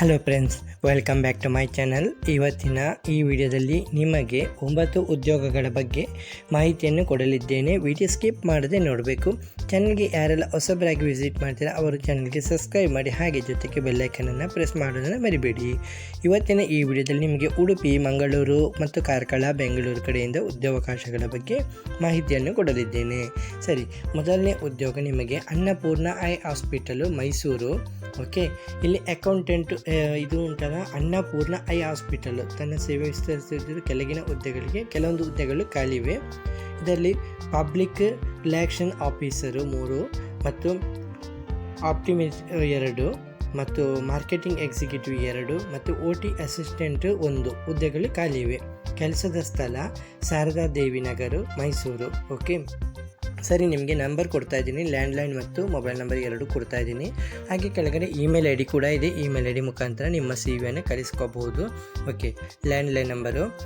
Hello friends welcome back to my channel ಇವತ್ತಿನ ಈ ವಿಡಿಯೋದಲ್ಲಿ ನಿಮಗೆ ಒಂಬತ್ತು ಉದ್ಯೋಗಗಳ ಬಗ್ಗೆ ಮಾಹಿತಿಯನ್ನು ಕೊಡಲಿದ್ದೇನೆ. ವಿಡಿಯೋ ಸ್ಕಿಪ್ ಮಾಡದೆ ನೋಡಬೇಕು. ಚಾನಲ್ಗೆ ಯಾರೆಲ್ಲ ಹೊಸಬರಾಗಿ ವಿಸಿಟ್ ಮಾಡ್ತೀರಾ, ಅವರು ಚಾನಲ್ಗೆ ಸಬ್ಸ್ಕ್ರೈಬ್ ಮಾಡಿ, ಹಾಗೆ ಜೊತೆಗೆ ಬೆಲ್ಲೈಕನನ್ನು ಪ್ರೆಸ್ ಮಾಡೋದನ್ನು ಮರಿಬೇಡಿ. ಇವತ್ತಿನ ಈ ವಿಡಿಯೋದಲ್ಲಿ ನಿಮಗೆ ಉಡುಪಿ, ಮಂಗಳೂರು ಮತ್ತು ಕಾರ್ಕಳ, ಬೆಂಗಳೂರು ಕಡೆಯಿಂದ ಉದ್ಯೋಗಾವಕಾಶಗಳ ಬಗ್ಗೆ ಮಾಹಿತಿಯನ್ನು ಕೊಡಲಿದ್ದೇನೆ. ಸರಿ, ಮೊದಲನೇ ಉದ್ಯೋಗ ನಿಮಗೆ Annapurna eye hospital Mysuru. Okay ಇಲ್ಲಿ ಅಕೌಂಟೆಂಟ್ ಇದು ಉಂಟಲ್ಲ ಅನ್ನಪೂರ್ಣ ಐ ಹಾಸ್ಪಿಟಲ್. ತನ್ನ ಸೇವೆ ವಿಸ್ತರಿಸುತ್ತಿರುವ ಕೆಳಗಿನ ಹುದ್ದೆಗಳಿಗೆ, ಕೆಲವೊಂದು ಹುದ್ದೆಗಳು ಖಾಲಿವೆ. ಇದರಲ್ಲಿ ಪಬ್ಲಿಕ್ ರಿಲ್ಯಾಕ್ಷನ್ ಆಫೀಸರು ಮೂರು ಮತ್ತು ಆಪ್ಟಿಮಿಸ್ ಎರಡು ಮತ್ತು ಮಾರ್ಕೆಟಿಂಗ್ ಎಕ್ಸಿಕ್ಯೂಟಿವ್ ಎರಡು ಮತ್ತು ಒ ಟಿ ಅಸಿಸ್ಟೆಂಟ್ ಒಂದು ಹುದ್ದೆಗಳು ಖಾಲಿವೆ. ಕೆಲಸದ ಸ್ಥಳ ಶಾರದಾ ದೇವಿ ನಗರು ಮೈಸೂರು. ಓಕೆ? ಸರಿ, ನಿಮಗೆ ನಂಬರ್ ಕೊಡ್ತಾ ಇದ್ದೀನಿ. ಲ್ಯಾಂಡ್ಲೈನ್ ಮತ್ತು ಮೊಬೈಲ್ ನಂಬರ್ ಎರಡು ಕೊಡ್ತಾ ಇದ್ದೀನಿ. ಹಾಗೆ ಕೆಳಗಡೆ ಇಮೇಲ್ ಐ ಡಿ ಕೂಡ ಇದೆ. ಇಮೇಲ್ ಐ ಡಿ ಮುಖಾಂತರ ನಿಮ್ಮ ಸಿ ವಿಯನ್ನು ಕಳಿಸ್ಕೋಬಹುದು. ಓಕೆ ಲ್ಯಾಂಡ್ಲೈನ್ ನಂಬರು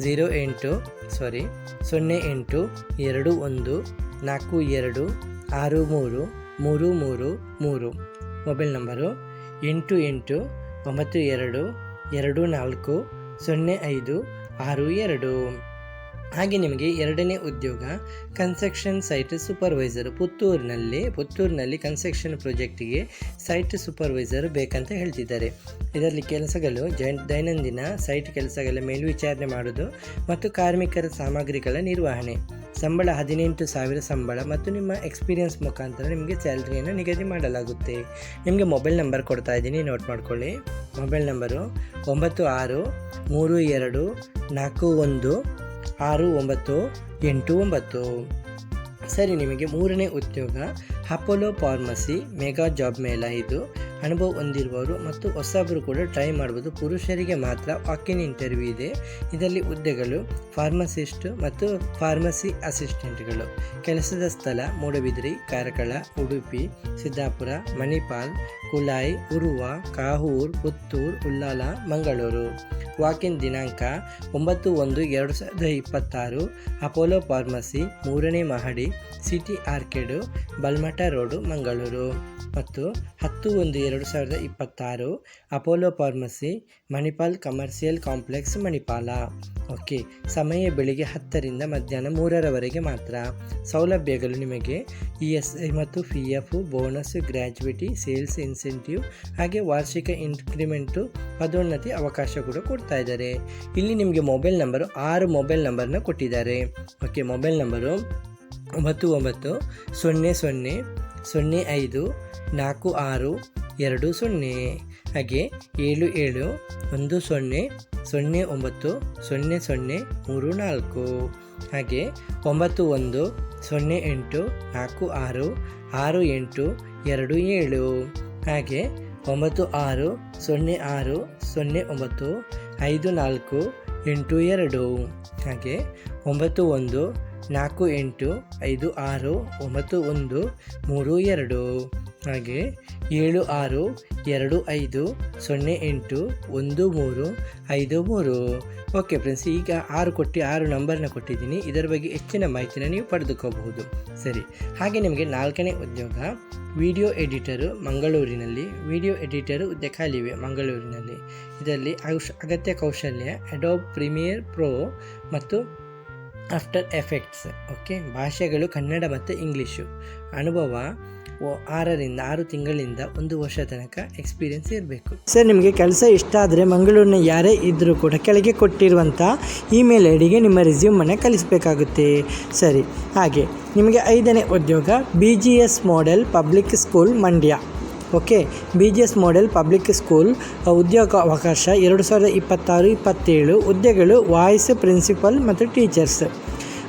ಝೀರೋ ಎಂಟು ಸಾರಿ ಸೊನ್ನೆ ಎಂಟು, ಎರಡು ಒಂದು, ನಾಲ್ಕು ಎರಡು, ಆರು ಮೂರು ಮೂರು ಮೂರು ಮೂರು. ಮೊಬೈಲ್ ನಂಬರು ಎಂಟು ಎಂಟು, ಒಂಬತ್ತು ಎರಡು ಎರಡು ನಾಲ್ಕು, ಸೊನ್ನೆ ಐದು, ಆರು ಎರಡು. ಹಾಗೆ ನಿಮಗೆ ಎರಡನೇ ಉದ್ಯೋಗ ಕನ್ಸ್ಟ್ರಕ್ಷನ್ ಸೈಟ್ ಸೂಪರ್ವೈಸರ್ ಪುತ್ತೂರಿನಲ್ಲಿ ಪುತ್ತೂರಿನಲ್ಲಿ ಕನ್ಸ್ಟ್ರಕ್ಷನ್ ಪ್ರೊಜೆಕ್ಟಿಗೆ ಸೈಟ್ ಸೂಪರ್ವೈಸರ್ ಬೇಕಂತ ಹೇಳ್ತಿದ್ದಾರೆ. ಇದರಲ್ಲಿ ಕೆಲಸಗಳು ದೈನಂದಿನ ಸೈಟ್ ಕೆಲಸಗಳ ಮೇಲ್ವಿಚಾರಣೆ ಮಾಡೋದು ಮತ್ತು ಕಾರ್ಮಿಕರ ಸಾಮಗ್ರಿಗಳ ನಿರ್ವಹಣೆ. ಸಂಬಳ ಹದಿನೆಂಟು ಸಾವಿರ ಸಂಬಳ ಮತ್ತು ನಿಮ್ಮ ಎಕ್ಸ್ಪೀರಿಯನ್ಸ್ ಮುಖಾಂತರ ನಿಮಗೆ ಸ್ಯಾಲ್ರಿಯನ್ನು ನಿಗದಿ ಮಾಡಲಾಗುತ್ತೆ. ನಿಮಗೆ ಮೊಬೈಲ್ ನಂಬರ್ ಕೊಡ್ತಾ ಇದ್ದೀನಿ ನೋಟ್ ಮಾಡ್ಕೊಳ್ಳಿ. ಮೊಬೈಲ್ ನಂಬರು ಒಂಬತ್ತು ಆರು ಮೂರು ಎರಡು ನಾಲ್ಕು ಒಂದು ಆರು ಒಂಬತ್ತು ಎಂಟು ಒಂಬತ್ತು. ಸರಿ ನಿಮಗೆ ಮೂರನೇ ಉದ್ಯೋಗ ಅಪೋಲೋ ಫಾರ್ಮಸಿ ಮೆಗಾ ಜಾಬ್ ಮೇಳ ಇದು. ಅನುಭವ ಹೊಂದಿರುವವರು ಮತ್ತು ಹೊಸಬರು ಕೂಡ ಟ್ರೈ ಮಾಡ್ಬೋದು. ಪುರುಷರಿಗೆ ಮಾತ್ರ ವಾಕಿನ್ ಇಂಟರ್ವ್ಯೂ ಇದೆ. ಇದರಲ್ಲಿ ಹುದ್ದೆಗಳು ಫಾರ್ಮಸಿಸ್ಟ್ ಮತ್ತು ಫಾರ್ಮಸಿ ಅಸಿಸ್ಟೆಂಟ್ಗಳು ಕೆಲಸದ ಸ್ಥಳ, ಮೂಡಬಿದ್ರಿ, ಕಾರ್ಕಳ, ಉಡುಪಿ, ಸಿದ್ದಾಪುರ, ಮಣಿಪಾಲ್ ಕುಲಾಯ್ ಉರುವ, ಕಾಹೂರ್, ಪುತ್ತೂರ್ ಉಲ್ಲಾಲ ಮಂಗಳೂರು. ವಾಕಿನ್ ದಿನಾಂಕ ಒಂಬತ್ತು ಒಂದು ಎರಡು ಸಾವಿರದ ಇಪ್ಪತ್ತಾರು. ಅಪೋಲೋ ಫಾರ್ಮಸಿ ಮೂರನೇ ಮಹಡಿ, city arcade, Balmatta road, Mangaluru. ಮತ್ತು ಹತ್ತು ಒಂದು ಎರಡು ಸಾವಿರದ ಇಪ್ಪತ್ತಾರು, Apollo pharmacy, Manipal commercial complex, Manipal. Okay, ಸಮಯ ಬೆಳಿಗ್ಗೆ ಹತ್ತರಿಂದ ಮಧ್ಯಾಹ್ನ ಮೂರರವರೆಗೆ ಮಾತ್ರ. ಸೌಲಭ್ಯಗಳು ನಿಮಗೆ ಇ ಎಸ್ ಐ ಮತ್ತು P F, bonus gratuity sales incentive ಹಾಗೆ ವಾರ್ಷಿಕ ಇನ್ಕ್ರಿಮೆಂಟು, ಪದೋನ್ನತಿ ಅವಕಾಶ ಕೂಡ ಕೊಡ್ತಾ ಇದ್ದಾರೆ. ಇಲ್ಲಿ ನಿಮಗೆ ಮೊಬೈಲ್ ನಂಬರು, ಆರು ಮೊಬೈಲ್ ನಂಬರ್ನ ಕೊಟ್ಟಿದ್ದಾರೆ. ಓಕೆ, ಮೊಬೈಲ್ ನಂಬರು ಒಂಬತ್ತು ಒಂಬತ್ತು ಸೊನ್ನೆ ಸೊನ್ನೆ ಸೊನ್ನೆ ಐದು, ನಾಲ್ಕು ಆರು, ಎರಡು ಸೊನ್ನೆ. ಹಾಗೆ ಏಳು ಏಳು, ಒಂದು ಸೊನ್ನೆ ಸೊನ್ನೆ ಒಂಬತ್ತು, ಸೊನ್ನೆ ಸೊನ್ನೆ ಮೂರು ನಾಲ್ಕು. ಹಾಗೆ ಒಂಬತ್ತು ಒಂದು, ಸೊನ್ನೆ ಎಂಟು, ನಾಲ್ಕು ಆರು ಆರು ಎಂಟು, ಎರಡು ಏಳು. ಹಾಗೆ ಒಂಬತ್ತು ಆರು, ಸೊನ್ನೆ ಆರು, ಸೊನ್ನೆ ಒಂಬತ್ತು, ಐದು ನಾಲ್ಕು, ಎಂಟು ಎರಡು. ಹಾಗೆ ಒಂಬತ್ತು ಒಂದು ನಾಲ್ಕು ಎಂಟು ಐದು ಆರು ಒಂಬತ್ತು ಒಂದು ಮೂರು ಎರಡು. ಹಾಗೆ ಏಳು ಆರು ಎರಡು ಐದು ಸೊನ್ನೆ ಎಂಟು ಒಂದು ಮೂರು ಐದು ಮೂರು. ಓಕೆ ಫ್ರೆಂಡ್ಸ್ ಈಗ ಆರು ಕೊಟ್ಟು ಆರು ನಂಬರ್ನ ಕೊಟ್ಟಿದ್ದೀನಿ. ಇದರ ಬಗ್ಗೆ ಹೆಚ್ಚಿನ ಮಾಹಿತಿನ ನೀವು ಪಡೆದುಕೋಬಹುದು. ಸರಿ, ಹಾಗೆ ನಿಮಗೆ ನಾಲ್ಕನೇ ಉದ್ಯೋಗ ವಿಡಿಯೋ ಎಡಿಟರು ಮಂಗಳೂರಿನಲ್ಲಿ. ವಿಡಿಯೋ ಎಡಿಟರು ಹುದ್ದೆ ಖಾಲಿವೆ ಮಂಗಳೂರಿನಲ್ಲಿ. ಇದರಲ್ಲಿ ಅಗತ್ಯ ಕೌಶಲ್ಯ ಅಡೋಬ್ ಪ್ರೀಮಿಯರ್ ಪ್ರೋ ಮತ್ತು ಆಫ್ಟರ್ ಎಫೆಕ್ಟ್ಸ್ ಓಕೆ ಭಾಷೆಗಳು ಕನ್ನಡ ಮತ್ತು ಇಂಗ್ಲೀಷು. ಅನುಭವ ಆರರಿಂದ ಆರು ತಿಂಗಳಿಂದ ಒಂದು ವರ್ಷ ತನಕ ಎಕ್ಸ್ಪೀರಿಯನ್ಸ್ ಇರಬೇಕು. ಸರ್ ನಿಮಗೆ ಕೆಲಸ ಇಷ್ಟ ಆದರೆ ಮಂಗಳೂರಿನ ಯಾರೇ ಇದ್ದರೂ ಕೂಡ ಕೆಳಗೆ ಕೊಟ್ಟಿರುವಂಥ ಇಮೇಲ್ ಐ ಡಿಗೆ ನಿಮ್ಮ ರೆಸ್ಯೂಮನ್ನು ಕಲಿಸಬೇಕಾಗುತ್ತೆ ಸರಿ, ಹಾಗೆ, ನಿಮಗೆ ಐದನೇ ಉದ್ಯೋಗ B G S model public school Mandya. Okay B G S model public school ಉದ್ಯೋಗ ಅವಕಾಶ ಎರಡು ಸಾವಿರದ ಇಪ್ಪತ್ತಾರು, ಇಪ್ಪತ್ತೇಳು, ಹುದ್ದೆಗಳು ವಾಯ್ಸ್ ಪ್ರಿನ್ಸಿಪಲ್ ಮತ್ತು ಟೀಚರ್ಸ್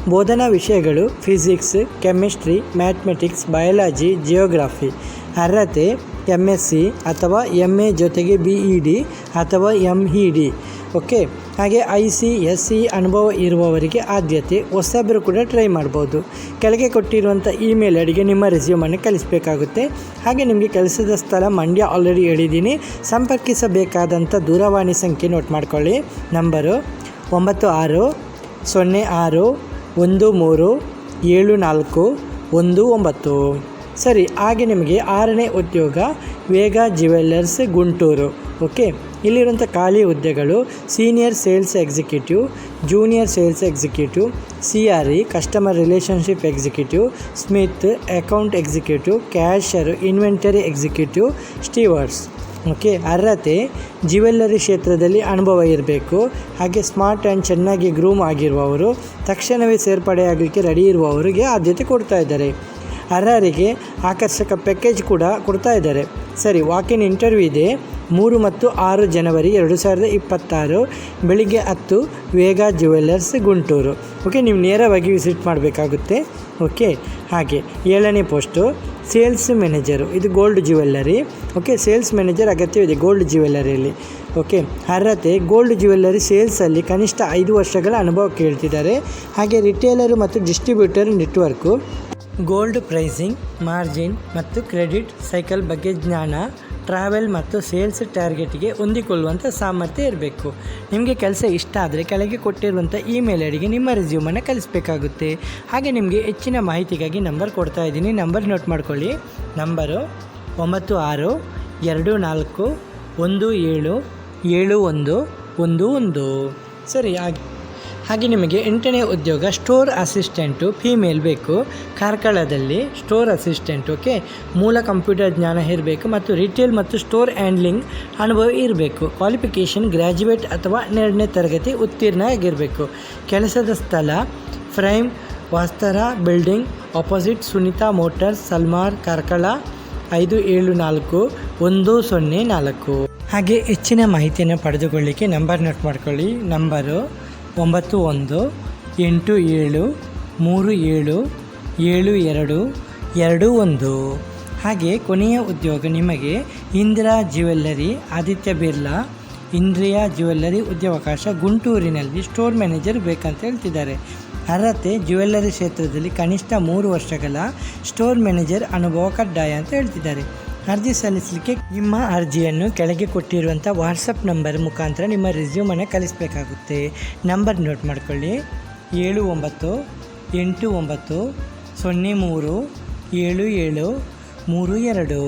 ಬೋಧನಾ ವಿಷಯಗಳು physics chemistry mathematics biology geography ಅರ್ಹತೆ ಎಂ ಎಸ್ ಸಿ ಅಥವಾ ಎಂ ಎ ಜೊತೆಗೆ ಬಿ ಇ ಡಿ ಅಥವಾ ಎಂ ಇ ಡಿ ಓಕೆ, ಹಾಗೆ ಐ ಸಿ, ಎಸ್ ಸಿ ಅನುಭವ ಇರುವವರಿಗೆ ಆದ್ಯತೆ, ಹೊಸಬ್ರು ಕೂಡ ಟ್ರೈ ಮಾಡ್ಬೋದು. ಕೆಳಗೆ ಕೊಟ್ಟಿರುವಂಥ ಇಮೇಲ್ ಅಡಿಗೆ ನಿಮ್ಮ ರೆಸ್ಯೂಮನ್ನು ಕಳಿಸಬೇಕಾಗುತ್ತೆ ಹಾಗೆ ನಿಮಗೆ ಕೆಲಸದ ಸ್ಥಳ ಮಂಡ್ಯ ಆಲ್ರೆಡಿ ಹೇಳಿದ್ದೀನಿ. ಸಂಪರ್ಕಿಸಬೇಕಾದಂಥ ದೂರವಾಣಿ ಸಂಖ್ಯೆ ನೋಟ್ ಮಾಡ್ಕೊಳ್ಳಿ. ನಂಬರು ಒಂಬತ್ತು ಆರು ಸೊನ್ನೆ ಆರು ಒಂದು ಮೂರು ಏಳು ನಾಲ್ಕು ಒಂದು ಒಂಬತ್ತು. ಸರಿ, ಹಾಗೆ ನಿಮಗೆ ಆರನೇ ಉದ್ಯೋಗ ವೇಗ ಜ್ಯುವೆಲ್ಲರ್ಸ್ ಗುಂಟೂರು. ಓಕೆ, ಇಲ್ಲಿರುವಂಥ ಖಾಲಿ ಹುದ್ದೆಗಳು senior sales executive, junior sales executive, C R E, customer relationship executive, smith, account executive, cashier, inventory executive stewards okay, ಅರ್ಹತೆ, ಜ್ಯುವೆಲ್ಲರಿ ಕ್ಷೇತ್ರದಲ್ಲಿ ಅನುಭವ ಇರಬೇಕು. ಹಾಗೆ ಸ್ಮಾರ್ಟ್ ಆ್ಯಂಡ್ ಚೆನ್ನಾಗಿ ಗ್ರೂಮ್ ಆಗಿರುವವರು, ತಕ್ಷಣವೇ ಸೇರ್ಪಡೆಯಾಗಲಿಕ್ಕೆ ರೆಡಿ ಇರುವವರಿಗೆ ಆದ್ಯತೆ ಕೊಡ್ತಾ ಇದ್ದಾರೆ. ಅರ್ಹರಿಗೆ ಆಕರ್ಷಕ ಪ್ಯಾಕೇಜ್ ಕೂಡ ಕೊಡ್ತಾ ಇದ್ದಾರೆ. ಸರಿ ವಾಕಿನ್ ಇಂಟರ್ವ್ಯೂ ಇದೆ. ಮೂರು ಮತ್ತು ಆರು ಜನವರಿ ಎರಡು ಸಾವಿರದ ಇಪ್ಪತ್ತಾರು, ಬೆಳಿಗ್ಗೆ ಹತ್ತು, ವೇಗ ಜ್ಯುವೆಲ್ಲರ್ಸ್ ಗುಂಟೂರು. ಓಕೆ ನೀವು ನೇರವಾಗಿ ವಿಸಿಟ್ ಮಾಡಬೇಕಾಗುತ್ತೆ. ಓಕೆ ಹಾಗೆ ಏಳನೇ ಪೋಸ್ಟು ಸೇಲ್ಸ್ ಮ್ಯಾನೇಜರು ಇದು gold jewellery okay sales manager ಅಗತ್ಯವಿದೆ ಗೋಲ್ಡ್ ಜ್ಯುವೆಲ್ಲರಿಯಲ್ಲಿ ಓಕೆ ಅರ್ಹತೆ ಗೋಲ್ಡ್ ಜ್ಯುವೆಲ್ಲರಿ ಸೇಲ್ಸಲ್ಲಿ ಕನಿಷ್ಠ ಐದು ವರ್ಷಗಳ ಅನುಭವ ಕೇಳ್ತಿದ್ದಾರೆ. ಹಾಗೆ ರಿಟೇಲರು ಮತ್ತು distributor network gold pricing, margin ಮತ್ತು ಕ್ರೆಡಿಟ್ ಸೈಕಲ್ ಬಗ್ಗೆ ಜ್ಞಾನ, ಟ್ರಾವೆಲ್ ಮತ್ತು ಸೇಲ್ಸ್ ಟಾರ್ಗೆಟ್ಗೆ ಹೊಂದಿಕೊಳ್ಳುವಂಥ ಸಾಮರ್ಥ್ಯ ಇರಬೇಕು. ನಿಮಗೆ ಕೆಲಸ ಇಷ್ಟ ಆದರೆ ಕೆಳಗೆ ಕೊಟ್ಟಿರುವಂಥ ಇಮೇಲ್ ಐಡಿಗೆ ನಿಮ್ಮ ರೆಸ್ಯೂಮನ್ನು ಕಳಿಸ್ಬೇಕಾಗುತ್ತೆ. ಹಾಗೆ ನಿಮಗೆ ಹೆಚ್ಚಿನ ಮಾಹಿತಿಗಾಗಿ ನಂಬರ್ ಕೊಡ್ತಾ ಇದ್ದೀನಿ. ನಂಬರ್ ನೋಟ್ ಮಾಡ್ಕೊಳ್ಳಿ. ನಂಬರು ಒಂಬತ್ತು ಆರು, ಎರಡು ನಾಲ್ಕು, ಒಂದು ಏಳು ಏಳು ಒಂದು ಒಂದು ಒಂದು. ಸರಿ, ಹಾಗೆ. ಹಾಗೆ ನಿಮಗೆ ಎಂಟನೇ ಉದ್ಯೋಗ ಸ್ಟೋರ್ ಅಸಿಸ್ಟೆಂಟು ಫೀಮೇಲ್ ಬೇಕು. ಕಾರ್ಕಳದಲ್ಲಿ ಸ್ಟೋರ್ ಅಸಿಸ್ಟೆಂಟ್ ಓಕೆ ಮೂಲ ಕಂಪ್ಯೂಟರ್ ಜ್ಞಾನ ಇರಬೇಕು ಮತ್ತು ರಿಟೇಲ್ ಮತ್ತು ಸ್ಟೋರ್ ಹ್ಯಾಂಡ್ಲಿಂಗ್ ಅನುಭವ ಇರಬೇಕು. ಕ್ವಾಲಿಫಿಕೇಷನ್ ಗ್ರ್ಯಾಜುಯೇಟ್ ಅಥವಾ ಎರಡನೇ ತರಗತಿ ಉತ್ತೀರ್ಣ ಆಗಿರಬೇಕು. ಕೆಲಸದ ಸ್ಥಳ prime Vastara building opposite Sunita motors Salmar, Karkala ಐದು ಏಳು ನಾಲ್ಕು ಒಂದು ಸೊನ್ನೆ ನಾಲ್ಕು. ಹಾಗೆ ಹೆಚ್ಚಿನ ಮಾಹಿತಿಯನ್ನು ಪಡೆದುಕೊಳ್ಳಿಕ್ಕೆ ನಂಬರ್ ನೋಟ್ ಮಾಡ್ಕೊಳ್ಳಿ. ನಂಬರು ಒಂಬತ್ತು ಒಂದು, ಎಂಟು ಏಳು, ಮೂರು ಏಳು ಏಳು ಎರಡು ಎರಡು ಒಂದು. ಹಾಗೆ ಕೊನೆಯ ಉದ್ಯೋಗ ನಿಮಗೆ ಇಂದಿರಾ ಜ್ಯುವೆಲ್ಲರಿ ಆದಿತ್ಯ ಬಿರ್ಲಾ, ಇಂದ್ರಿಯಾ ಜ್ಯುವೆಲ್ಲರಿ ಉದ್ಯೋಗಾವಕಾಶ ಗುಂಟೂರಿನಲ್ಲಿ ಸ್ಟೋರ್ ಮ್ಯಾನೇಜರ್ ಬೇಕಂತ ಹೇಳ್ತಿದ್ದಾರೆ. ಅರ್ಹತೆ ಜ್ಯುವೆಲ್ಲರಿ ಕ್ಷೇತ್ರದಲ್ಲಿ ಕನಿಷ್ಠ ಮೂರು ವರ್ಷಗಳ ಸ್ಟೋರ್ ಮ್ಯಾನೇಜರ್ ಅನುಭವ ಕಡ್ಡಾಯ ಅಂತ ಹೇಳ್ತಿದ್ದಾರೆ. ಅರ್ಜಿ ಸಲ್ಲಿಸಲಿಕ್ಕೆ ನಿಮ್ಮ ಅರ್ಜಿಯನ್ನು ಕೆಳಗೆ ಕೊಟ್ಟಿರುವಂಥ ವಾಟ್ಸಪ್ ನಂಬರ್ ಮುಖಾಂತರ ನಿಮ್ಮ ರೆಸ್ಯೂಮನ್ನು ಕಲಿಸಬೇಕಾಗುತ್ತೆ ನಂಬರ್ ನೋಟ್ ಮಾಡಿಕೊಳ್ಳಿ. ಏಳು ಒಂಬತ್ತು, ಎಂಟು ಒಂಬತ್ತು, ಸೊನ್ನೆ ಮೂರು, ಏಳು ಏಳು, ಮೂರು ಎರಡು.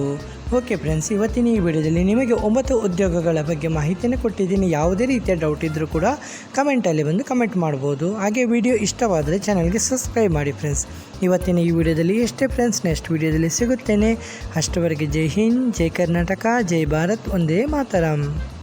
ಓಕೆ ಫ್ರೆಂಡ್ಸ್ ಇವತ್ತಿನ ಈ ವಿಡಿಯೋದಲ್ಲಿ ನಿಮಗೆ ಒಂಬತ್ತು ಉದ್ಯೋಗಗಳ ಬಗ್ಗೆ ಮಾಹಿತಿಯನ್ನು ಕೊಟ್ಟಿದ್ದೀನಿ. ಯಾವುದೇ ರೀತಿಯ ಡೌಟ್ ಇದ್ದರೂ ಕೂಡ ಕಮೆಂಟಲ್ಲಿ ಬಂದು ಕಮೆಂಟ್ ಮಾಡ್ಬೋದು. ಹಾಗೆ ವಿಡಿಯೋ ಇಷ್ಟವಾದರೆ ಚಾನಲ್ಗೆ ಸಬ್ಸ್ಕ್ರೈಬ್ ಮಾಡಿ ಫ್ರೆಂಡ್ಸ್ ಇವತ್ತಿನ ಈ ವಿಡಿಯೋದಲ್ಲಿ ಎಷ್ಟೇ ಫ್ರೆಂಡ್ಸ್ ನೆಕ್ಸ್ಟ್ ವಿಡಿಯೋದಲ್ಲಿ ಸಿಗುತ್ತೇನೆ. ಅಷ್ಟವರೆಗೆ ಜೈ ಹಿಂದ್, ಜೈ ಕರ್ನಾಟಕ, ಜೈ ಭಾರತ್, ಒಂದೇ ಮಾತರಂ.